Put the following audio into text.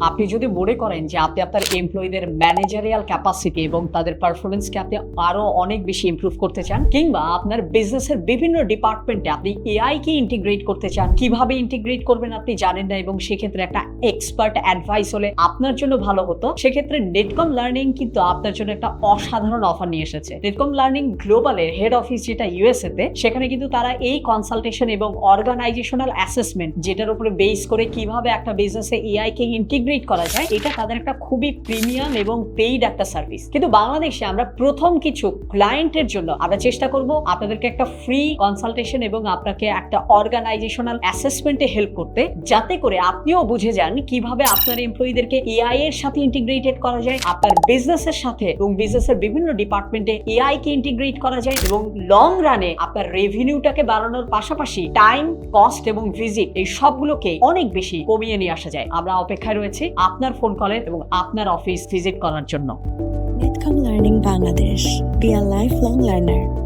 আপনি যদি মনে করেন যে আপনি আপনার এমপ্লয়ীদের ম্যানেজারিয়াল ক্যাপাসিটি এবং তাদের পারফরমেন্সকে আপনি আরও অনেক বেশি ইমপ্রুভ করতে চান, কিংবা আপনার বিজনেসের বিভিন্ন ডিপার্টমেন্টে আপনি এআই কে ইন্টিগ্রেট করতে চান, কীভাবে ইন্টিগ্রেট করবেন আপনি জানেন না এবং সেক্ষেত্রে একটা এক্সপার্ট অ্যাডভাইস হলে আপনার জন্য ভালো হতো, সেক্ষেত্রে নেটকম লার্নিং কিন্তু আপনার জন্য একটা অসাধারণ অফার নিয়ে এসেছে। নেটকম লার্নিং গ্লোবালের হেড অফিস যেটা ইউএসএ তে সেখানে কিন্তু তারা এই কনসালটেশন এবং অর্গানাইজেশনাল অ্যাসেসমেন্ট যেটার উপরে বেস করে কীভাবে একটা বিজনেসে এআই কে ইন্টিগ্রেট করা যায়, এটা তাদের একটা খুবই প্রিমিয়াম এবং পেইড একটা সার্ভিস কিন্তু বাংলাদেশে আমরা প্রথম কিছু ক্লায়েন্টের জন্য আমরা চেষ্টা করব আপনাদেরকে একটা ফ্রি কনসালটেশন এবং আপনাকে একটা অর্গানাইজেশনাল অ্যাসেসমেন্টে হেল্প করতে, যাতে করে আপনিও বুঝে যান কীভাবে আপনার এমপ্লয়ীদেরকে এআই এর সাথে ইন্টিগ্রেটেড করা যায়, আপনার বিজনেসের সাথে এবং বিজনেসের বিভিন্ন ডিপার্টমেন্টে এআই কে ইন্টিগ্রেট করা যায় এবং লং রানে আপনার রেভিনিউটাকে বাড়ানোর পাশাপাশি টাইম কস্ট এবং ভিজিট এই সবগুলোকে অনেক বেশি কমিয়ে নিয়ে আসা যায়। আমরা অপেক্ষায় রয়েছি। আছি আপনার ফোন কলের এবং আপনার অফিস ভিজিট করার জন্য। Learning Bangladesh life long learner